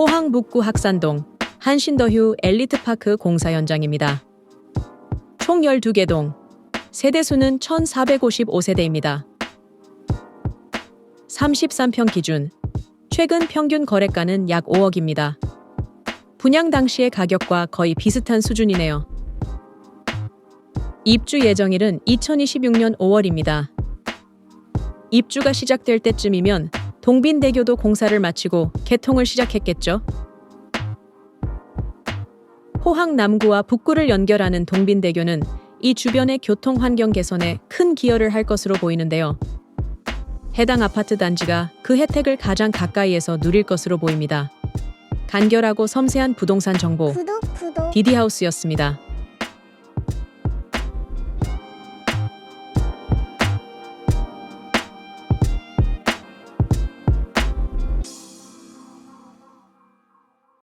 포항 북구 학산동 한신더휴 엘리트파크 공사 현장입니다. 총 12개 동, 세대수는 1,455세대입니다. 33평 기준, 최근 평균 거래가는 약 5억입니다. 분양 당시의 가격과 거의 비슷한 수준이네요. 입주 예정일은 2026년 5월입니다. 입주가 시작될 때쯤이면 동빈대교도 공사를 마치고 개통을 시작했겠죠. 포항 남구와 북구를 연결하는 동빈대교는 이 주변의 교통 환경 개선에 큰 기여를 할 것으로 보이는데요. 해당 아파트 단지가 그 혜택을 가장 가까이에서 누릴 것으로 보입니다. 간결하고 섬세한 부동산 정보 구독 구독 디디하우스였습니다.